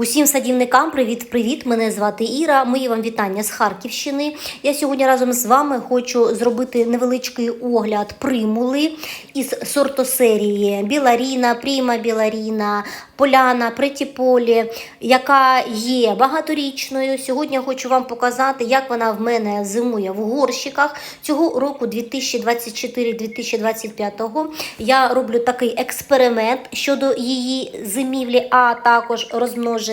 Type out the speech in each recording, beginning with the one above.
Усім садівникам привіт-привіт! Мене звати Іра. Мої вам вітання з Харківщини. Я сьогодні разом з вами хочу зробити невеличкий огляд примули із сортосерії Біларіна, Пріма Біларіна, Поляна, Претіполі, яка є багаторічною. Сьогодні я хочу вам показати, як вона в мене зимує в горщиках. Цього року 2024-2025 я роблю такий експеримент щодо її зимівлі, а також розмноження.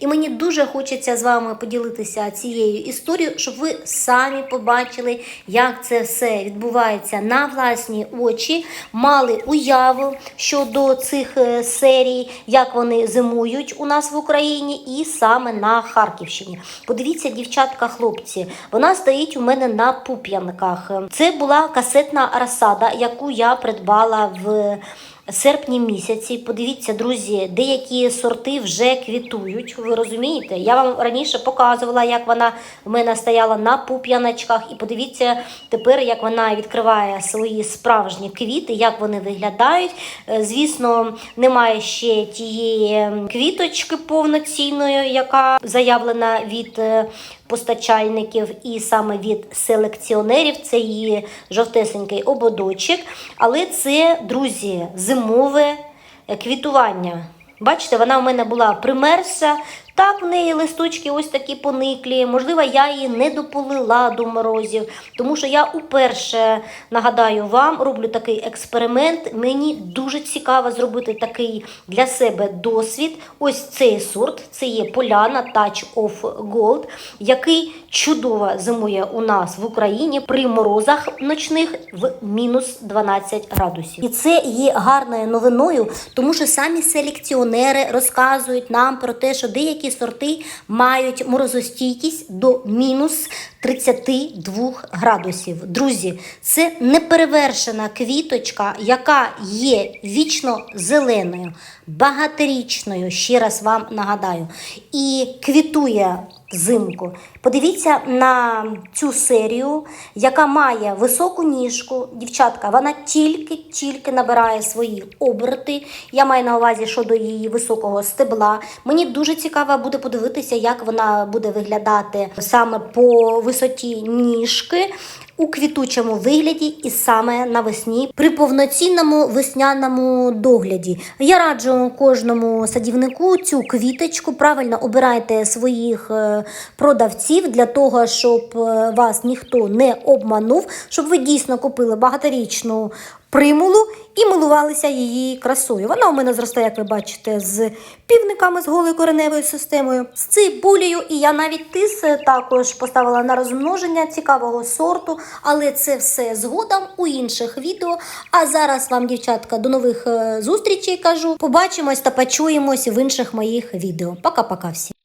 І мені дуже хочеться з вами поділитися цією історією, щоб ви самі побачили, як це все відбувається на власні очі, мали уяву щодо цих е, серій, як вони зимують у нас в Україні, і саме на Харківщині. Подивіться, дівчатка, хлопці, вона стоїть у мене на пуп'янках. Це була касетна розсада, яку я придбала в серпні місяці. Подивіться, друзі, деякі сорти вже квітують. Ви розумієте? Я вам раніше показувала, як вона в мене стояла на пуп'яночках. І подивіться тепер, як вона відкриває свої справжні квіти, як вони виглядають. Е, Звісно, немає ще тієї квіточки повноцінної, яка заявлена від е, постачальників і саме від селекціонерів. Це її жовтесенький ободочок. Але це, друзі, зимове квітування. Бачите, вона в мене була примерзша. Так, в неї листочки ось такі пониклі. Можливо, я її не дополила до морозів, тому що я уперше нагадаю вам, роблю такий експеримент. Мені дуже цікаво зробити такий для себе досвід. Ось цей сорт, це є Поляна Touch of Gold, який чудово зимує у нас в Україні при морозах ночних в мінус 12 градусів. І це є гарною новиною, тому що самі селекціонери розказують нам про те, що деякі сорти мають морозостійкість до мінус 32 градусів. Друзі, це неперевершена квіточка, яка є вічно зеленою, багаторічною, ще раз вам нагадаю, і квітує взимку. Подивіться на цю серію, яка має високу ніжку. Дівчатка, вона тільки-тільки набирає свої оберти. Я маю на увазі щодо її високого стебла. Мені дуже цікаво буде подивитися, як вона буде виглядати саме по висоті ніжки. У квітучому вигляді і саме навесні при повноцінному весняному догляді. Я раджу кожному садівнику цю квіточку. Правильно обирайте своїх е, продавців для того, щоб е, вас ніхто не обманув, щоб ви дійсно купили багаторічну примулу і милувалися її красою. Вона у мене зростає, як ви бачите, з півниками з голою кореневою системою, з цибулею. І я навіть тис також поставила на розмноження цікавого сорту, але це все згодом у інших відео. А зараз вам, дівчатка, до нових е, зустрічей кажу. Побачимось та почуємось в інших моїх відео. Пока-пока всім.